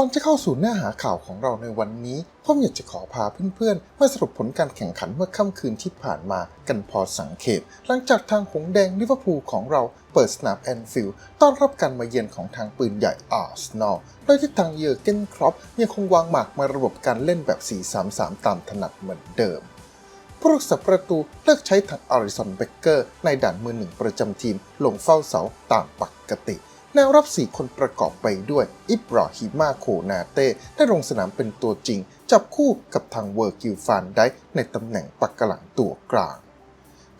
ก่อนจะเข้าสู่เนื้อหาข่าวของเราในวันนี้ผมอยากจะขอพาเพื่อนๆ มาสรุปผลการแข่งขันเมื่อค่ำคืนที่ผ่านมากันพอสังเขปหลังจากทางหงแดงลิเวอร์พูลของเราเปิดสนามแอนฟิลด์ต้อนรับการมาเยือนของทางปืนใหญ่อาร์เซนอลโดยที่ทางเยอร์เกนครอปยังคงวางหมากมาระบบการเล่นแบบ 4-3-3 ตามถนัดเหมือนเดิมผู้รักษาประตูเลือกใช้ทางอาริสันเบเกอร์ในด่านมือหนึ่งประจำทีมลงเฝ้าเสาตามปกติ แนวรับ4 คนประกอบไปด้วย อิบราฮิมาโคนาเต้ ได้ลงสนามเป็นตัวจริง จับคู่กับทางเวอร์กิลฟานได้ในตำแหน่งปักกะหลังตัวกลาง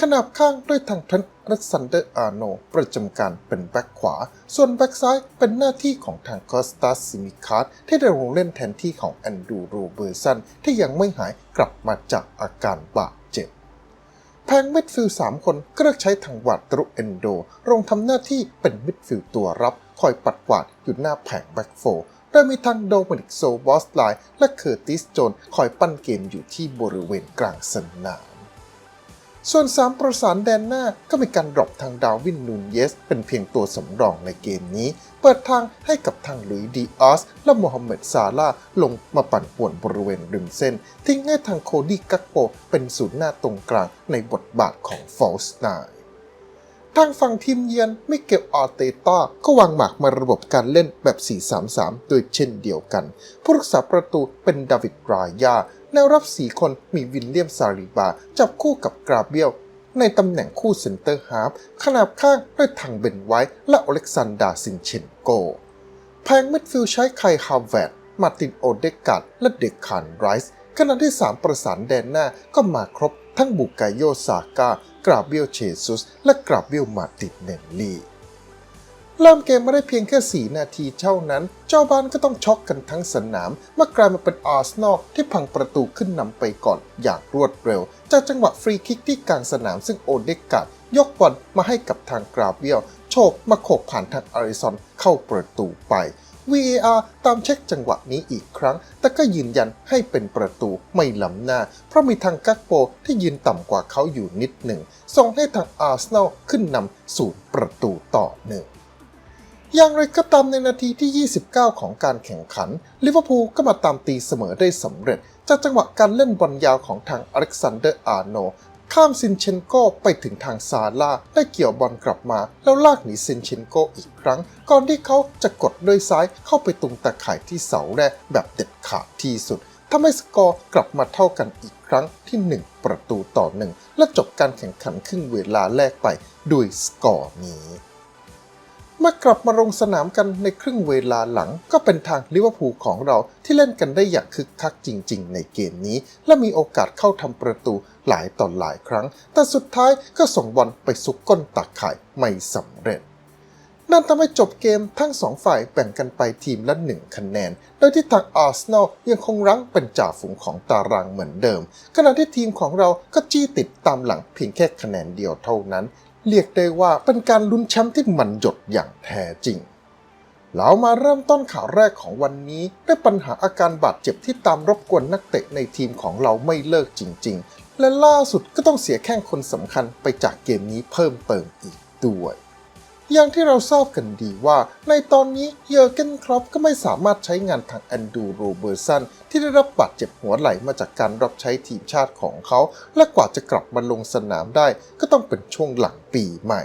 ขนาบข้างด้วยทางเทรนต์อเล็กซานเดอร์อาร์โน ประจำการเป็นแบ็คขวา ส่วนแบ็คซ้ายเป็นหน้าที่ของทางคอสตาซิมิคาร์ที่ได้ลงเล่นแทนที่ของแอนดูโรเบอร์สันที่ยังไม่หายกลับมาจากอาการบาดเจ็บ แพงมิดฟิลด์3คนก็เลือกใช้ทางวัดรุเอนโดลงทำหน้าที่เป็นมิดฟิลด์ตัวรับ คอยปัดกวาดอยู่หน้าแผงแบ็กโฟร์โดยมีทางโดมินิกโซบอสไลน์และเคอร์ติสโจนคอยปั้นเกมอยู่ที่บริเวณกลางสนาม ส่วน 3 ประสานแดนหน้าก็มีการดรอปทางดาวินนูนเยส เป็นเพียงตัวสำรองในเกมนี้ เปิดทางให้กับทางลุยดีอาสและโมฮัมเหม็ดซาลาลงมาปั่นป่วนบริเวณริมเส้น ทิ้งให้ทางโคดี้กักโป เป็นศูนย์หน้าตรงกลางในบทบาทของฟอลสไนทางฝั่งทีมเยือนไมิเกลอาร์เตต้าก็วางหมากมาระบบการเล่นแบบ 4-3-3 โดยเช่นเดียวกัน ผู้รักษาประตูเป็นดาวิดรายา แนวรับ4 คนมีวินเลียมซาริบา จับคู่กับกราเบียลในตำแหน่งคู่เซนเตอร์ฮาร์ฟขนาบข้างด้วยทางเบนไว้และอเล็กซานดาซินเชนโก แพงมิดฟิลด์ใช้ไคฮาวเวร์มาร์ตินโอเดการ์ดและเด็กคานไรส์ขณะที่ 3 ประสานแดนหน้าก็มาครบทั้งบุกไกโยซาก้ากราเบียลเชซุส และกราเบียลมาตินเนลลี เริ่มเกมมาได้เพียงแค่ 4 นาทีเท่านั้น เจ้าบ้านก็ต้องช็อกกันทั้งสนามเมื่อกลายมาเป็นอาร์เซนอลที่พังประตูขึ้นนำไปก่อน อย่างรวดเร็ว จากจังหวะฟรีคิกที่กลางสนามซึ่งโอเดการ์ดยกบอลมาให้กับทางกราเบียลโชคมาโขกผ่านทางอาริซอนเข้าประตูไป VAR ตามเช็คจังหวะนี้อีกครั้ง แต่ก็ยืนยันให้เป็นประตูไม่ล้ำหน้า เพราะมีทางกักโปที่ยืนต่ำกว่าเขาอยู่นิดหนึ่งส่งให้ทางอาร์เซนอลขึ้นนำศูนย์ประตูต่อหนึ่ง อย่างไรก็ตามในนาทีที่ 29 ของการแข่งขัน ลิเวอร์พูลก็มาตามตีเสมอได้สำเร็จ จากจังหวะการเล่นบอลยาวของทางอเล็กซานเดอร์อาร์โน ข้ามซินเชนโกไปถึงทางซาลาได้เกี่ยวบอลกลับมา แล้วลากหนีซินเชนโกอีกครั้ง ก่อนที่เขาจะกดด้วยซ้ายเข้าไปตรงตะข่ายที่เสาแรกแบบเด็ดขาดที่สุดทำให้สกอร์กลับมาเท่ากันอีกครั้งที่ 1 ประตูต่อหนึ่งและจบการแข่งขันครึ่งเวลาแรกไปด้วยสกอร์นี้ มื่อกลับมาลงสนามกันในครึ่งเวลาหลัง ก็เป็นทางลิเวอร์พูลของเราที่เล่นกันได้อย่างคึกคักจริง ๆ ในเกมนี้ และมีโอกาสเข้าทำประตูหลายต่อหลายครั้ง แต่สุดท้ายก็ส่งบอลไปซุกก้นตาข่ายไม่สำเร็จ นั่นทำให้จบเกมทั้งสองฝ่ายแบ่งกันไปทีมละหนึ่งคะแนน โดยที่ทางอาร์เซนอลยังคงรั้งเป็นจ่าฝูงของตารางเหมือนเดิม ขณะที่ทีมของเราก็จี้ติดตามหลังเพียงแค่คะแนนเดียวเท่านั้น เรียกได้ว่าเป็นการลุ้นแชมป์ที่มันหยดอย่างแท้จริงเรามาเริ่มต้นข่าวแรกของวันนี้ด้วยปัญหาอาการบาดเจ็บที่ตามรบกวนนักเตะในทีมของเราไม่เลิกจริง ๆ และล่าสุดก็ต้องเสียแข้งคนสำคัญไปจากเกมนี้เพิ่มเติมอีกด้วย อย่างที่เราทราบกันดีว่า ในตอนนี้เยอร์เกนครอปก็ไม่สามารถใช้งานทางแอนดูโรเบอร์สันที่ได้รับบาดเจ็บหัวไหล่มาจากการรับใช้ทีมชาติของเขา และกว่าจะกลับมาลงสนามได้ ก็ต้องเป็นช่วงหลังปีใหม่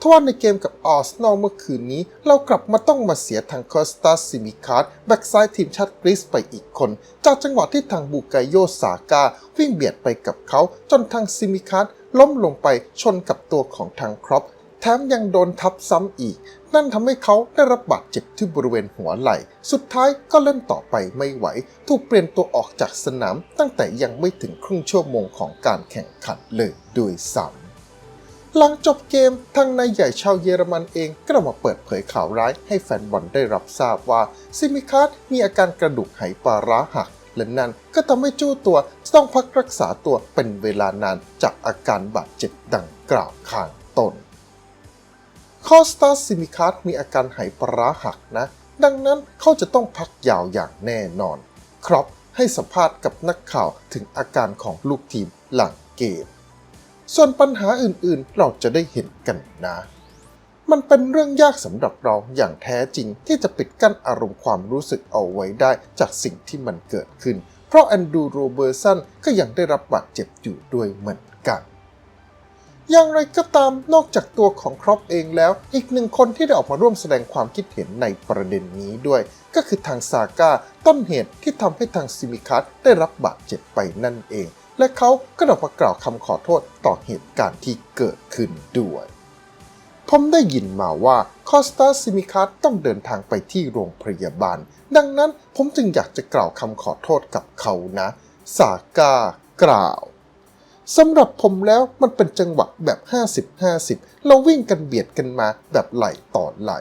ทว่าในเกมกับอาร์เซนอลเมื่อคืนนี้ เรากลับมาต้องมาเสียทางคอสตาซิมิคาร์ดแบ็กซ้ายทีมชาติกรีซไปอีกคน จากจังหวะที่ทางบูกายโยซากา วิ่งเบียดไปกับเขา จนทางซิมิคาร์ดล้มลงไปชนกับตัวของทางครอป แถมยังโดนทับซ้ำอีก นั่นทำให้เขาได้รับบาดเจ็บที่บริเวณหัวไหล่ สุดท้ายก็เล่นต่อไปไม่ไหว ถูกเปลี่ยนตัวออกจากสนามตั้งแต่ยังไม่ถึงครึ่งชั่วโมงของการแข่งขันเลยด้วยซ้ำหลังจบเกมทางนายใหญ่ชาวเยอรมันเองก็มาเปิดเผยข่าวร้ายให้แฟนบอลได้รับทราบว่า ซิมิคาร์ดมีอาการกระดูกไหปลาร้าหัก และนั่นก็ทำให้จู้ตัวต้องพักรักษาตัวเป็นเวลานานจากอาการบาดเจ็บดังกล่าวข้างต้น คอสตาซิมิคาร์ดมีอาการหปลาร้าหักนะ ดังนั้นเขาจะต้องพักยาวอย่างแน่นอน ครอปให้สัมภาษณ์กับนักข่าวถึงอาการของลูกทีมหลังเกม ส่วนปัญหาอื่นๆเราจะได้เห็นกันนะ มันเป็นเรื่องยากสำหรับเราอย่างแท้จริงที่จะปิดกั้นอารมณ์ความรู้สึกเอาไว้ได้จากสิ่งที่มันเกิดขึ้น เพราะแอนดูโรเบอร์สันก็ยังได้รับบาดเจ็บอยู่ด้วยเหมือนกัน อย่างไรก็ตามนอกจากตัวของครอปเองแล้ว อีกหนึ่งคนที่ได้ออกมาร่วมแสดงความคิดเห็นในประเด็นนี้ด้วย ก็คือทางซาก้าต้นเหตุที่ทำให้ทางซิมิคัสได้รับบาดเจ็บไปนั่นเอง และเขาก็ออกมากล่าวคำขอโทษต่อเหตุการณ์ที่เกิดขึ้นด้วยผมได้ยินมาว่าคอสตาซิมิคัสต้องเดินทางไปที่โรงพยาบาล ดังนั้นผมจึงอยากจะกล่าวคำขอโทษกับเขานะ ซาก้ากล่าว สำหรับผมแล้วมันเป็นจังหวะแบบ 50-50 เราวิ่งกันเบียดกันมาแบบไหลต่อไหล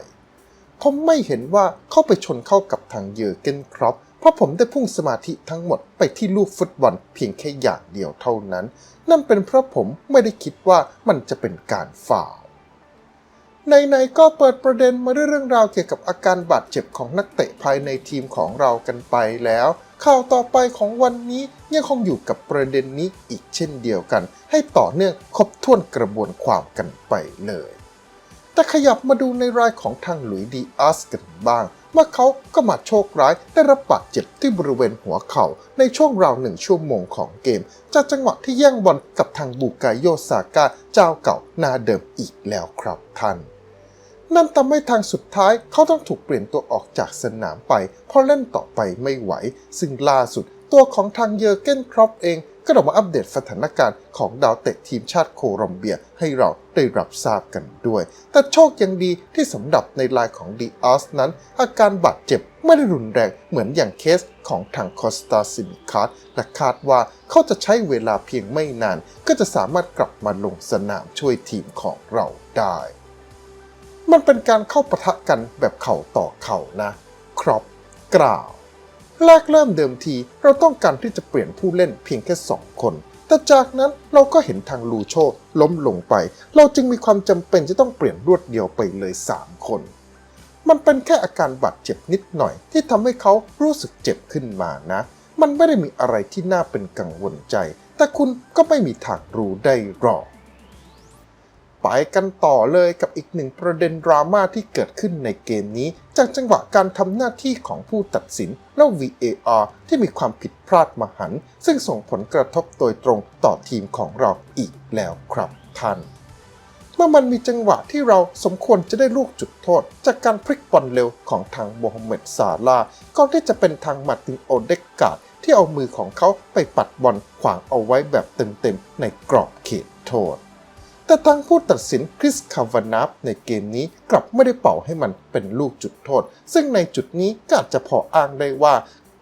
ผมไม่เห็นว่าเข้าไปชนเข้ากับทางเยอเกนครอปเพราะผมได้พุ่งสมาธิทั้งหมดไปที่ลูกฟุตบอลเพียงแค่อย่างเดียวเท่านั้น นั่นเป็นเพราะผมไม่ได้คิดว่ามันจะเป็นการฝ่าวในๆก็เปิดประเด็นมาด้วยเรื่องราวเกี่ยวกับอาการบาดเจ็บของนักเตะภายในทีมของเรากันไปแล้ว ข่าวต่อไปของวันนี้ยังคงอยู่กับประเด็นนี้อีกเช่นเดียวกัน ให้ต่อเนื่องครบถ้วนกระบวนความกันไปเลย แต่ขยับมาดูในรายของทางหลุยดีอาสกันบ้างเมื่อเขาก็มาโชคร้ายได้รับบาดเจ็บที่บริเวณหัวเข่า ในช่วงราวหนึ่งชั่วโมงของเกม จากจังหวะที่แย่งบอลกับทางบูกายโยซาก้าเจ้าเก่าหน้าเดิมอีกแล้วครับท่าน นั่นทำให้ทางสุดท้ายเขาต้องถูกเปลี่ยนตัวออกจากสนามไป เพราะเล่นต่อไปไม่ไหว ซึ่งล่าสุด ตัวของทางเยอร์เกนครอปเองก็ออกมาอัปเดตสถานการณ์ของดาวเตะทีมชาติโคลอมเบียให้เราได้รับทราบกันด้วย แต่โชคยังดีที่สำหรับในลายของดีอาสนั้น อาการบาดเจ็บไม่ได้รุนแรงเหมือนอย่างเคสของทางคอสตาซิมิคัสและคาดว่าเขาจะใช้เวลาเพียงไม่นาน ก็จะสามารถกลับมาลงสนามช่วยทีมของเราได้ มันเป็นการเข้าปะทะกันแบบเข่าต่อเข่านะ ครอปกล่าวแรกเริ่มเดิมทีเราต้องการที่จะเปลี่ยนผู้เล่นเพียงแค่ 2 คน แต่จากนั้นเราก็เห็นทางลูโชล้มลงไป เราจึงมีความจำเป็นจะต้องเปลี่ยนรวดเดียวไปเลย 3 คน มันเป็นแค่อาการบาดเจ็บนิดหน่อย ที่ทำให้เขารู้สึกเจ็บขึ้นมานะ มันไม่ได้มีอะไรที่น่าเป็นกังวลใจ แต่คุณก็ไม่มีทางรู้ได้หรอก ไปกันต่อเลยกับอีกหนึ่งประเด็นดราม่าที่เกิดขึ้นในเกมนี้ จากจังหวะการทำหน้าที่ของผู้ตัดสินและ VAR ที่มีความผิดพลาดมหัน ซึ่งส่งผลกระทบโดยตรงต่อทีมของเราอีกแล้วครับท่านเมื่อมันมีจังหวะที่เราสมควรจะได้ลูกจุดโทษ จากการพลิกบอลเร็วของทางโมฮัมเหม็ดซาลาก่อนที่จะเป็นทางมาตินโอเดกกาดที่เอามือของเขาไปปัดบอลขวางเอาไว้แบบเต็มๆในกรอบเขตโทษ แต่ทางผู้ตัดสินคริสคาวานับในเกมนี้กลับไม่ได้เป่าให้มันเป็นลูกจุดโทษ ซึ่งในจุดนี้ก็อาจจะพออ้างได้ว่า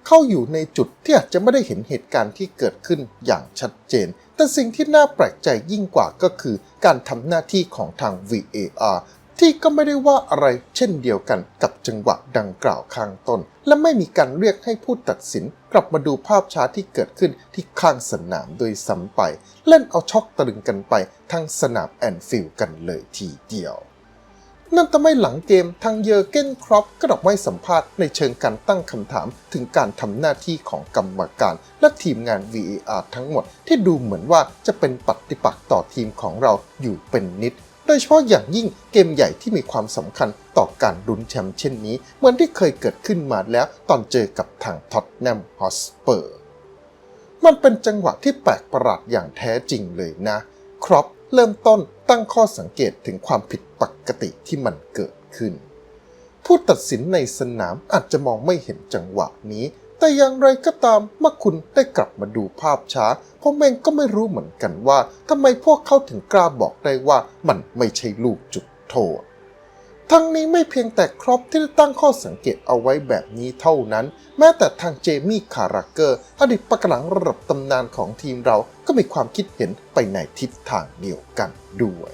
เข้าอยู่ในจุดที่อาจจะไม่ได้เห็นเหตุการณ์ที่เกิดขึ้นอย่างชัดเจน แต่สิ่งที่น่าแปลกใจยิ่งกว่าก็คือ การทำหน้าที่ของทาง VAR ที่ก็ไม่ได้ว่าอะไรเช่นเดียวกันกับจังหวะดังกล่าวข้างต้น และไม่มีการเรียกให้ผู้ตัดสิน กลับมาดูภาพช้าที่เกิดขึ้นที่ข้างสนามโดยซ้ำไป เล่นเอาช็อกตะลึงกันไปทั้งสนามแอนฟิลด์กันเลยทีเดียว นั่นทำให้หลังเกมทางเยอร์เกนครอปก็ออกไมาให้สัมภาษณ์ในเชิงการตั้งคำถามถึงการทำหน้าที่ของกรรมการ และทีมงาน VAR ทั้งหมดที่ดูเหมือนว่าจะเป็นปฏิปักษ์ต่อทีมของเราอยู่เป็นนิด ดยเฉพาะอย่างยิ่งเกมใหญ่ที่มีความสำคัญต่อการลุ้นแชมป์เช่นนี้ เหมือนที่เคยเกิดขึ้นมาแล้วตอนเจอกับทางท็อตแนมฮอสเปอร์ มันเป็นจังหวะที่แปลกประหลาดอย่างแท้จริงเลยนะ ครอปเริ่มต้นตั้งข้อสังเกตถึงความผิดปกติที่มันเกิดขึ้น ผู้ตัดสินในสนามอาจจะมองไม่เห็นจังหวะนี้ แต่อย่างไรก็ตามเมื่อคุณได้กลับมาดูภาพช้าผมเองก็ไม่รู้เหมือนกันว่าทำไมพวกเขาถึงกล้าบอกได้ว่ามันไม่ใช่ลูกจุดโทษ ทั้งนี้ไม่เพียงแต่ครอปที่ได้ตั้งข้อสังเกตเอาไว้แบบนี้เท่านั้น แม้แต่ทางเจมี่คาราเกอร์อดีตปะกหลังระดับตำนานของทีมเราก็มีความคิดเห็นไปในทิศทางเดียวกันด้วย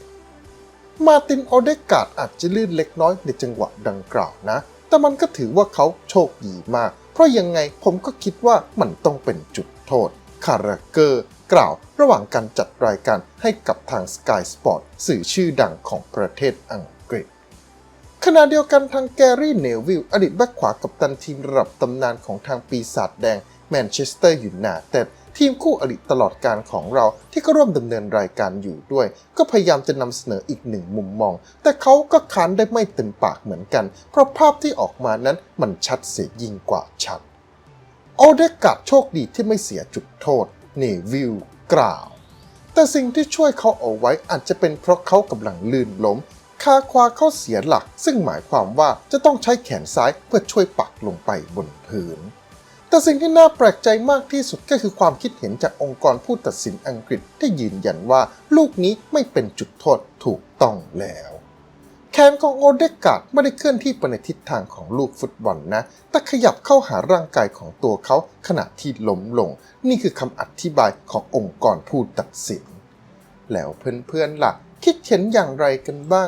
มาตินโอเดกาดอาจจะลื่นเล็กน้อยในจังหวะดังกล่าวนะ แต่มันก็ถือว่าเขาโชคดีมาก เพราะยังไงผมก็คิดว่ามันต้องเป็นจุดโทษ คาราเกอร์กล่าวระหว่างการจัดรายการให้กับทาง Sky Sport สื่อชื่อดังของประเทศอังกฤษ ขณะเดียวกันทางแกรี่เนวิลอดีตแบ็คขวากับตันทีมระดับตำนานของทางปีศาจแดงแมนเชสเตอร์ยูไนเต็ด ทีมคู่อริตลอดการของเราที่ก็ร่วมดำเนินรายการอยู่ด้วย ก็พยายามจะนำเสนออีกหนึ่งมุมมอง แต่เขาก็ค้านได้ไม่เต็มปากเหมือนกัน เพราะภาพที่ออกมานั้นมันชัดเสียยิ่งกว่าชัดโอเดกัดโชคดีที่ไม่เสียจุดโทษเนวิลกล่าว แต่สิ่งที่ช่วยเขาเอาไว้อาจจะเป็นเพราะเขากำลังลื่นล้มคาควาเขาเสียหลัก ซึ่งหมายความว่าจะต้องใช้แขนซ้ายเพื่อช่วยปักลงไปบนพื้น แต่สิ่งที่น่าแปลกใจมากที่สุดก็คือความคิดเห็นจากองค์กรผู้ตัดสินอังกฤษที่ยืนยันว่าลูกนี้ไม่เป็นจุดโทษถูกต้องแล้ว แขนของโอเดกาดไม่ได้เคลื่อนที่ไปในทิศทางของลูกฟุตบอลนะ แต่ขยับเข้าหาร่างกายของตัวเขาขณะที่ล้มลง นี่คือคำอธิบายขององค์กรผู้ตัดสิน แล้วเพื่อนๆล่ะ คิดเห็นอย่างไรกันบ้าง